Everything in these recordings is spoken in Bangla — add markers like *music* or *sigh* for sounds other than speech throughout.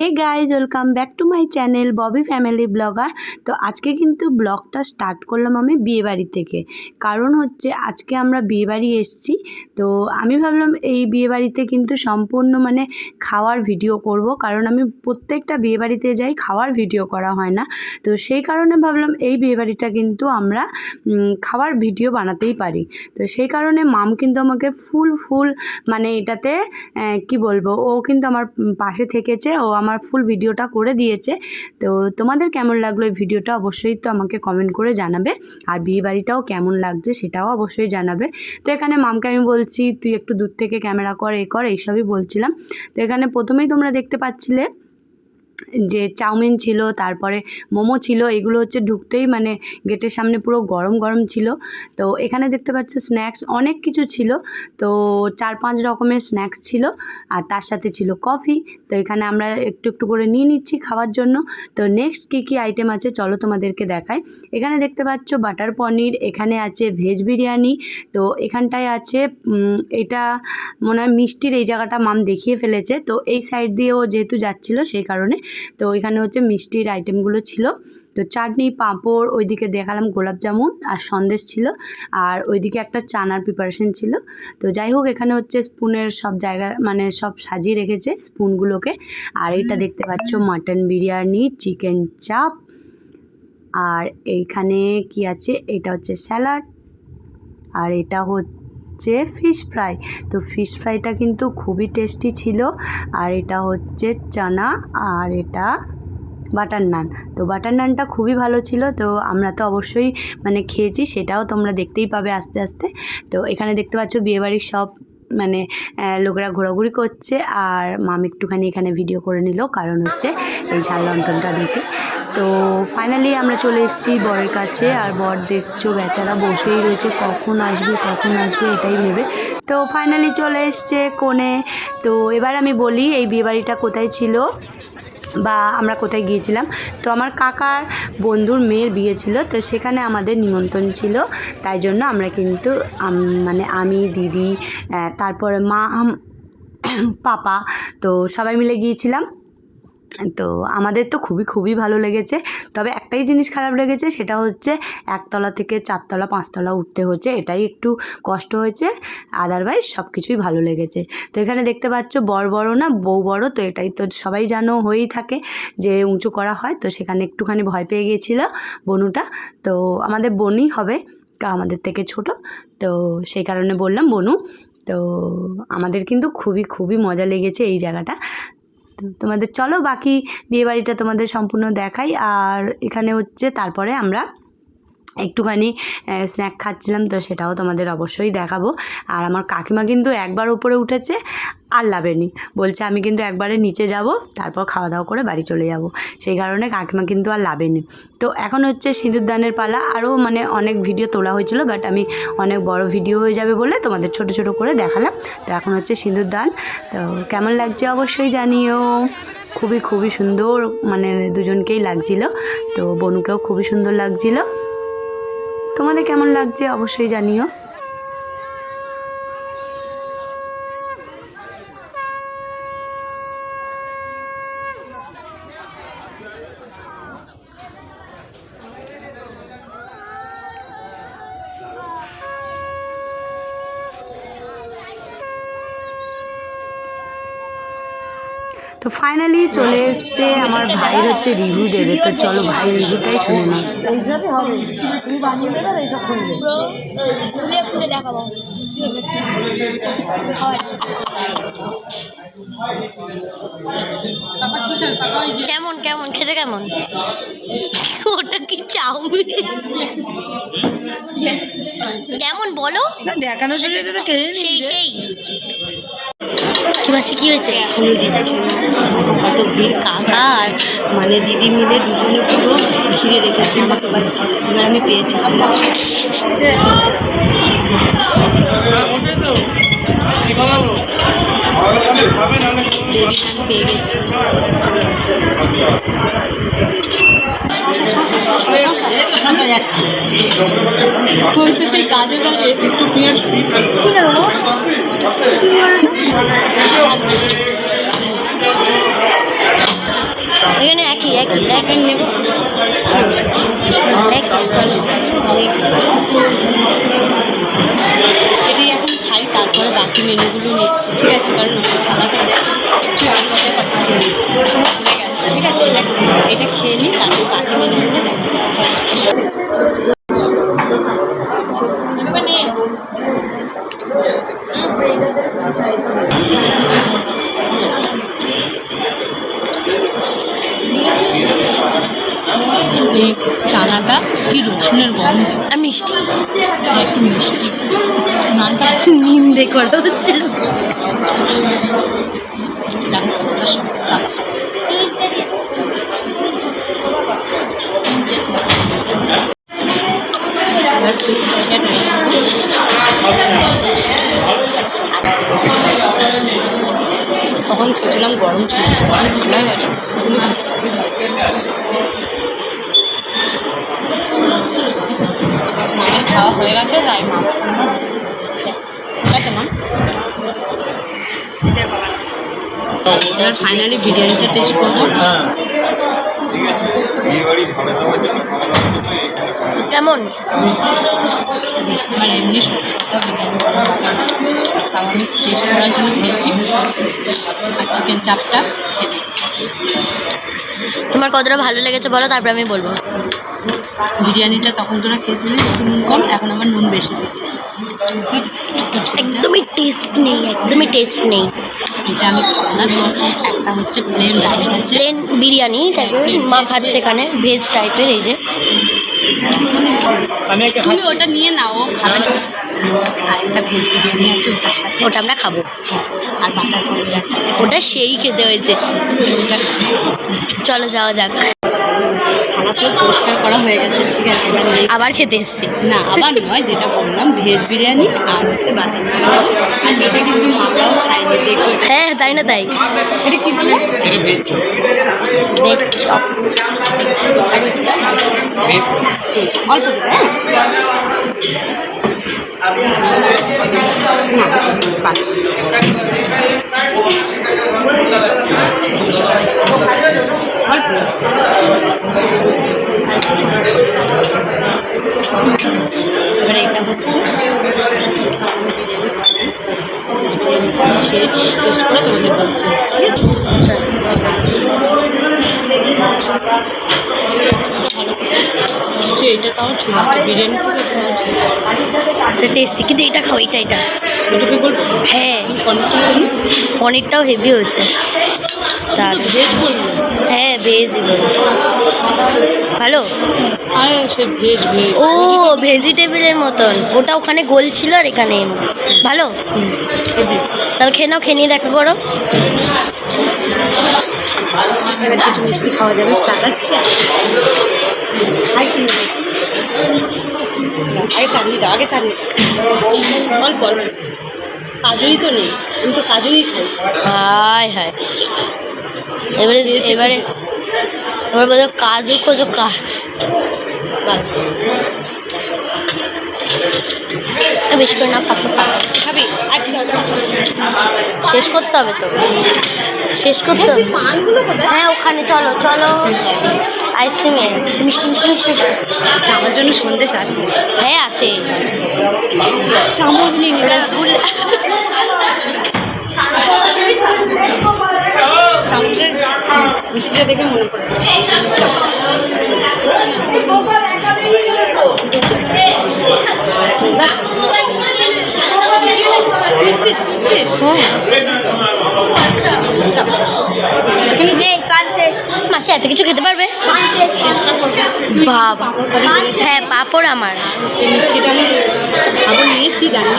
Hey guys welcome back to my channel Bobby family vlogger তো আজকে কিন্তু ব্লগটা স্টার্ট করলাম আমি বিয়েবাড়ি থেকে। কারণ হচ্ছে আজকে আমরা বিয়েবাড়ি এসেছি। তো আমি ভাবলাম এই বিয়েবাড়িতে কিন্তু সম্পূর্ণ মানে খাওয়ার ভিডিও করব। কারণ আমি প্রত্যেকটা বিয়েবাড়িতে যাই, খাওয়ার ভিডিও করা হয় না। তো সেই কারণে ভাবলাম এই বিয়েবাড়িটা কিন্তু আমরা খাওয়ার ভিডিও বানাতেই পারি। তো সেই কারণে মাম কিন্তু আমাকে ফুল ফুল মানে এটাতে কি বলব, ও কিন্তু আমার পাশে থেকেছে। ও আমার ফুল ভিডিওটা করে দিয়েছে। তো তোমাদের কেমন লাগল এই ভিডিওটা অবশ্যই তো আমাকে কমেন্ট করে জানাবে। আর বিয়ে বাড়িটাও কেমন লাগছে সেটাও অবশ্যই জানাবে। তো এখানে মামকে আমি বলছি, তুই একটু দূর থেকে ক্যামেরা কর, এ কর, এইসবই বলছিলাম। তো এখানে প্রথমেই তোমরা দেখতে পাচ্ছিলে যে চাউমিন ছিল, তারপরে মোমো ছিল, এগুলো হচ্ছে ঢুকতেই মানে গেটের সামনে পুরো গরম গরম ছিল। তো এখানে দেখতে পাচ্ছ স্ন্যাক্স অনেক কিছু ছিল। তো চার পাঁচ রকমের স্ন্যাক্স ছিল আর তার সাথে ছিল কফি। তো এখানে আমরা একটু একটু করে নিয়ে নিচ্ছি খাওয়ার জন্য। তো নেক্সট কী কী আইটেম আছে চলো তোমাদেরকে দেখাই। এখানে দেখতে পাচ্ছ বাটার পনির, এখানে আছে ভেজ বিরিয়ানি। তো এখানটায় আছে এটা মনে হয় মিষ্টির এই জায়গাটা মাম দেখিয়ে ফেলেছে। তো এই সাইড দিয়েও যেহেতু যাচ্ছিল সেই কারণে তো ওইখানে হচ্ছে মিষ্টির আইটেমগুলো ছিল। তো চাটনি, পাঁপড়, ওইদিকে দেখালাম গোলাপ জামুন আর সন্দেশ ছিল আর ওইদিকে একটা চানার প্রিপারেশন ছিল। তো যাই হোক, এখানে হচ্ছে স্পুনের সব জায়গা মানে সব সাজিয়ে রেখেছে স্পুনগুলোকে। আর এটা দেখতে পাচ্ছ, মাটন বিরিয়ানি, চিকেন চাপ। আর এইখানে কি আছে? এটা হচ্ছে স্যালাড। আর এটা হচ্ছে ফিশ ফ্রাই তো ফিশ ফ্রাইটা কিন্তু খুবই টেস্টি ছিল। আর এটা হচ্ছে চানা আর এটা বাটার নান তো বাটার নানটা খুবই ভালো ছিল। তো আমরা তো অবশ্যই মানে খেয়েছি, সেটাও তোমরা দেখতেই পাবে আস্তে আস্তে। তো এখানে দেখতে পাচ্ছ বিয়েবাড়ির সব মানে লোকেরা ঘোরাঘুরি করছে। আর মাম একটুখানি এখানে ভিডিও করে নিল। কারণ হচ্ছে এই ঝাল লন্ঠনটা দেখে। তো ফাইনালি আমরা চলে এসেছি বরের কাছে আর বর দেখছ বেচারা বসেই রয়েছে, কখন আসবে কখন আসবে এটাই ভেবে। তো ফাইনালি চলে এসছে কোণে। তো এবার আমি বলি এই বিয়েবাড়িটা কোথায় ছিল বা আমরা কোথায় গিয়েছিলাম। তো আমার কাকার বন্ধুর মেয়ের বিয়ে ছিল, তো সেখানে আমাদের নিমন্ত্রণ ছিল। তাই জন্য আমরা কিন্তু মানে আমি, দিদি তারপরে মা *coughs* পাপা, তো সবাই মিলে গিয়েছিলাম। তো আমাদের তো খুবই খুবই ভালো লেগেছে। তবে একটাই জিনিস খারাপ লেগেছে, সেটা হচ্ছে একতলা থেকে চারতলা, পাঁচতলা উঠতে হচ্ছে, এটাই একটু কষ্ট হয়েছে আদারওয়াইজ সব কিছুই ভালো লেগেছে। তো এখানে দেখতে পাচ্ছ, বড় বড় না, বউ বড়, তো এটাই তো সবাই জানো হয়েই থাকে যে উঁচু করা হয়, তো সেখানে একটুখানি ভয় পেয়ে গিয়েছিল বনুটা। তো আমাদের বনই হবে আমাদের থেকে ছোট, তো সেই কারণে বললাম, বনু, তো আমাদের কিন্তু খুবই খুবই মজা লেগেছে এই জায়গাটা। তো তোমাদের চলো বাকি বিয়েবাড়িটা তোমাদের সম্পূর্ণ দেখাই। আর এখানে হচ্ছে তারপরে আমরা একটুখানি স্ন্যাক খাচ্ছিলাম, তো সেটাও তোমাদের অবশ্যই দেখাবো। আর আমার কাকিমা কিন্তু একবার উপরে উঠেছে, আর লাভেনি বলছে, আমি কিন্তু একবারে নিচে যাব, তারপর খাওয়া দাওয়া করে বাড়ি চলে যাব। সেই কারণে কাকিমা কিন্তু আর লাভেনি তো এখন হচ্ছে সিঁদুরদানের পালা। আরও মানে অনেক ভিডিও তোলা হয়েছিল বাট আমি অনেক বড় ভিডিও হয়ে যাবে বলে তোমাদের ছোট ছোট করে দেখালাম। তো এখন হচ্ছে সিঁদুরদান তো কেমন লাগছে অবশ্যই জানিও। খুবই খুবই সুন্দর মানে দুজনকেই লাগছিল। তো বনুকেও খুবই সুন্দর লাগছিল। তোমাদের কেমন লাগছে অবশ্যই জানিও। তো ফাইনালি চলে এসছে আমার ভাইয়ের হচ্ছে রিভিউ দেবে। তো চলো ভাই রিভিউটাই শুনে নাও। কেমন কেমন? খেতে কেমন? ওটা কি চাউমিন? কেমন বলো? দেখানো সেই সেই। মাসি কি হয়েছে? এখনও দিচ্ছে। না কত ভিড় কাকা আর মানে দিদি মিলে দুজনে পুরো ঘিরে রেখেছে আমাকে পাচ্ছি এবার আমি পেয়েছি চলে আমি পেয়ে গেছি ওই সেই কাজের একটু একই একই নেব। একই এটাই এখন খাই, তারপরে বাকি মেনুগুলো নিচ্ছি, ঠিক আছে? কারণ না। হয়ে গেছে, ঠিক আছে? এটা এটা খেয়ে নিই, তারপর বাকি মেনুগুলো দেখাচ্ছি ফ্রাইটা তখন খেয়েছিলাম গরম ছিল এখন ঠান্ডা হয়ে গেছে খাওয়া হয়ে গেছে তাই মা তাই তো মা এবার ফাইনালি বিরিয়ানিটা টেস্ট করব। কেমন? আমার এমনি। তাও আমি টেস্ট করার জন্য খেয়েছি। আর চিকেন চাপটা খেয়ে তোমার কতটা ভালো লেগেছে বলো তারপর আমি বলব। বিরিয়ানিটা তখন তোরা খেয়েছিলি একটু নুন কম এখন আমার নুন বেশি দিয়ে দিয়েছি। একদমই টেস্ট নেই একদমই টেস্ট নেই। এটা আমি খাব না। তো একটা হচ্ছে প্লেন রাইস আছে। প্লেন বিরিয়ানি মা খাচ্ছে এখানে ভেজ টাইপের এই যে। তুমি ওটা নিয়ে নাও ও খাবে না। আর একটা ভেজ বিরিয়ানি আছে ওটার সাথে। ওটা আমরা খাব। হ্যাঁ, আর বাটার পনির আছে। ওটা সেই খেতে হয়েছে। চলো যাওয়া যাক। পরিষ্কার করা হয়ে গেছে ঠিক আছে আবার খেতে এসছি। না আবার নয় যেটা বললাম ভেজ বিরিয়ানি আর হচ্ছে বাটার। আর এটা কিন্তু দেখো হ্যাঁ তাই না তাই? এটা কি বলে? Veg chop. অল্প দেবে হ্যাঁ? না, বিরিয়ানি তাও টেস্টি কিন্তু এটা খাও এটা এটা। হ্যাঁ। পনিরটাও হেভি হয়েছে। তার ভেজ হ্যাঁ ভেজ ভালো? ও ভেজিটেবলের মতন। ওটা ওখানে গোল ছিল আর এখানে ভালো? তাহলে খেয়ে নাও খেয়ে নিয়ে দেখা করো। কিছু মিষ্টি খাওয়া যাবে স্টার্টার চাটনি দাও আগে চাটনি বল অল্প অল্প কাজুই তো নেই আমি তো কাজুই খাই। হায় হায়। এবারে এবারে এবার বলছো কাজু খোঁজো কাজ। বাস। বেশি করে না খাবি? শেষ করতে হবে তো। শেষ করতে হবে। হ্যাঁ ওখানে চলো চলো। আইসক্রিম মিষ্টি মিষ্টি মিষ্টি। আমার জন্য সন্দেশ আছে। হ্যাঁ আছে। চামচ নিয়ে নিতে রসগুল্লা মিষ্টিটা দেখে মনে পড়েছে বুঝছিস বুঝছিস এখানে যে কাজ শেষ মাসে এত কিছু খেতে পারবে বাবা হ্যাঁ পাপড় আমার। যে মিষ্টিটা আমি খাব নিয়েছি জানি।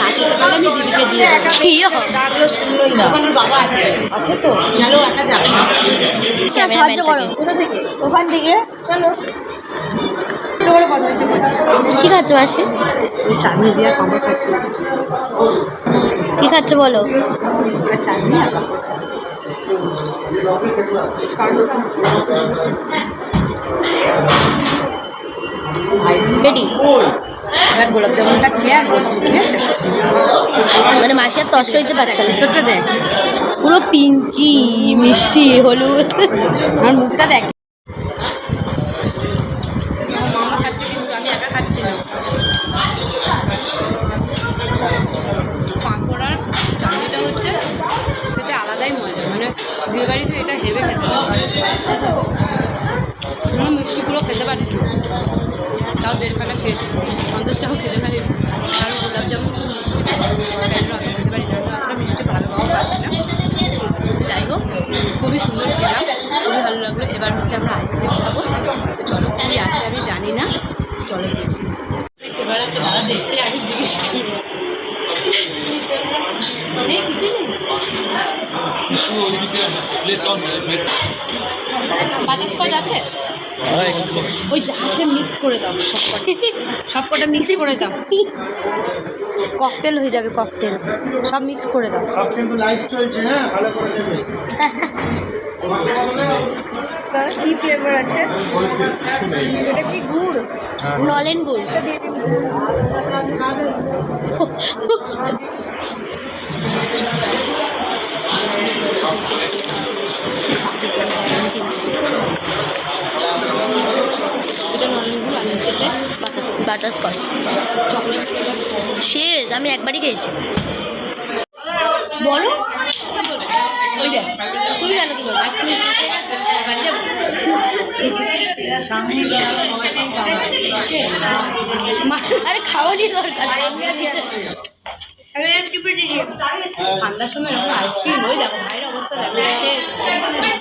না খেতে পারলে আমি দিদিকে দিয়ে দেবো। ওখানে বাবা আছে। আছে তো? গেলেও একা যাবে না। সাহায্য করো। কোথা থেকে। ওখান থেকে। চলো। করে কথা বেশি বলি কি খাচ্ছ মাসি? চাটনি দিয়ে আর পাঁপড় খাচ্ছি। কি খাচ্ছ বলো? চাটনি আর পাঁপড় খাচ্ছি। রেডি এবার গোলাপ জামুনটা খেয়ে আর বলছি ঠিক আছে? মানে মাসি আর তস হইতে পারছে ভেতরটা দেখ। পুরো পিঙ্কি মিষ্টি হলুদ। আমার মুখটা দেখ। আমার মামা খাচ্ছে কিন্তু আমি একা খাচ্ছি না। পাঁপড়ার চাটনিটা হচ্ছে খেতে আলাদাই মজা। মানে বিয়ে বাড়িতে এটা হেবে খেতে কোনো মিষ্টি পুরো খেতে পারি। না। তাও দেড়খানা খেয়েছি সন্দেশটাও খেতে পারি। কারণ গোলাপ জামুন খুব মিষ্টি অত খেতে পারি। না অতটা মিষ্টি ভালো পাওয়া পাচ্ছি না। যাই হোক খুবই সুন্দর খেলাম। খুবই ভালো লাগল। এবার হচ্ছে আমরা আইসক্রিম খাব। চলো কী আছে আমি জানি না। চলো দেখি। এবার আছে তারা দেখতে আমি জিজ্ঞেস করি বাটারস্কচ আছে? ওই যা আছে মিক্স করে দাও সবকটা। সবকটা মিক্স করে দাও। ককটেল হয়ে যাবে ককটেল সব মিক্স করে দাও। সব কিন্তু লাইভ চলছে হ্যাঁ ভালো করে দেবে কি ফ্লেভার আছে? এটা কি গুড়? নলেন গুড়। এটা *laughs* বাটারস্কচ। চকলেট। শেষ আমি একবারই খেয়েছি। বলো। তুমি জানো কি আরে খাওয়ারই দরকার ঠান্ডার সময় এরকম আইসক্রিম ওই দেখো ভাইয়ের অবস্থা দেখো সে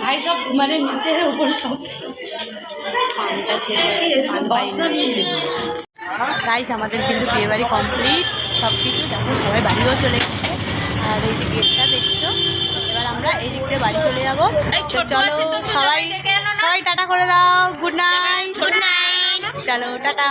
ভাই সব মানে নিচে উপরে সব। ঠান্ডা গাইস আমাদের কিন্তু বিয়ে বাড়ি কমপ্লিট সব কিছু দেখো সবাই বাড়িও চলে গেছে। আর এই যে গেটটা দেখছ? এবার আমরা এই দিক দিয়ে বাড়ি চলে যাব। তো চলো সবাই সবাই টাটা করে দাও। গুড নাইট গুড নাইট চলো টাটা।